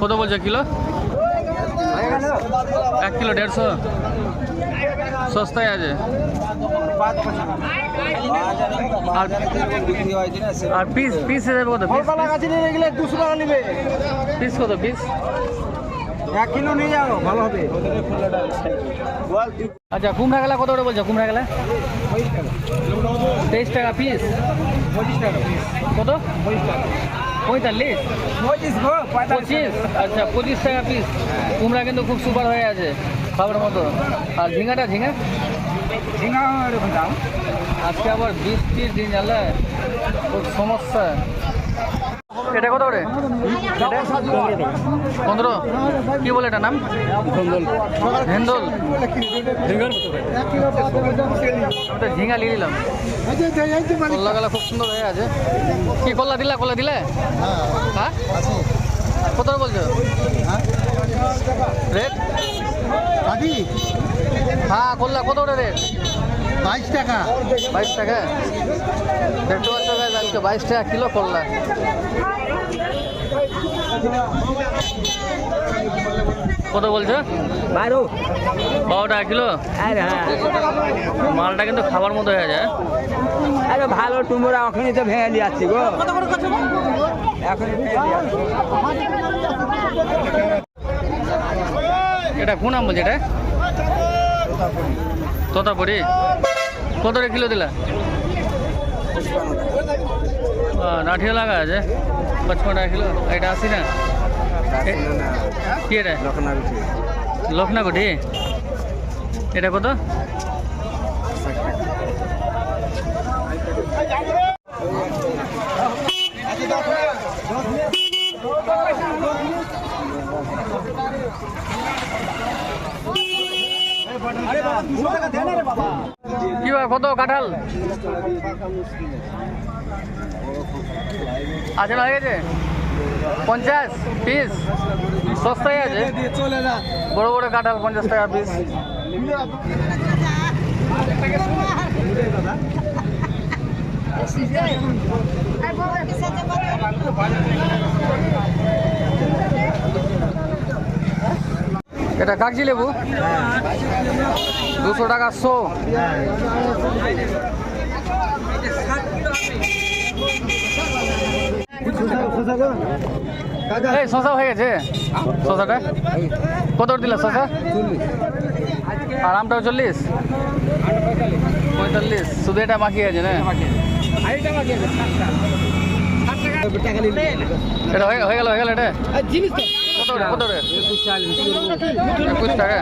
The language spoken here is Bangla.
কত বলছে কিলো? এক কিলো দেড়শো। সস্তায় আছে। আর পিস পিস হিসেবে কত? দুশো টাকা নেবে। পিস কত? পিস এক কিলো নিয়ে যাও ভালো হবে। আচ্ছা কুমড়া গেলা কত করে বলছো? কুমড়া গেলা? তেইশ টাকা পিস পঁচিশ টাকা। কত? পঁয়তাল্লিশ? পঁচিশ গো পঁচিশ? আচ্ছা পঁচিশ টাকা পিস কুমড়া কিন্তু খুব সুপার হয়ে আছে খাবার মতো। আর ঝিঙাটা ঝিঙা? ঝিঙ্গা এরকম দাম। আজকে আবার বৃষ্টির দিন জানলে? খুব সমস্যা। এটা কত করে? পনেরো? কি বলে এটা নাম? হেন্দল আমি ঝিঙা নিয়ে নিলাম। কল্লা গালা খুব সুন্দর হয়ে আছে। কি কল্লা দিলা? কল্লা দিলে? হ্যাঁ? কত বলছো? রেট? হ্যাঁ কল্লা কত করে রেট? বাইশ টাকা। বাইশ টাকা দেখতে পাচ্ছ আজকে বাইশ টাকা কিলো করলা কত বলছো? বারো। বারো টাকা কিলো? আরে হ্যাঁ। মালটা কিন্তু খাবার মতো হয়ে যায়। আরে ভালো তোমরা এখনই তো ভেঙে নিয়ে যাচ্ছি গো। এটা কোন আম বলছে এটা? তোতাপুরি। কত কিলো দিলা? নাঠিয়া লাগা আছে পঁচপন টাকা কিলো। এটা আশি না? কি এটা? লখনাগুটি। এটা কত? কি বা কত কাঁঠাল? আছে হয়ে গেছে পঞ্চাশ পিস সস্তায় আছে। বড় বড় কাঁঠাল, পঞ্চাশ টাকা পিস এটা কাগজি লেবু। দুশো টাকা শো। এই শশা হয়ে গেছে? শশাটা? কত দিলে শশা? আর আমটাও চল্লিশ? পঁয়তাল্লিশ। শুধু এটা বাকি আছে না? এটা হয়ে হয়ে গেল হয়ে গেল এটা জিনিস কত কত করে একুশ টাকা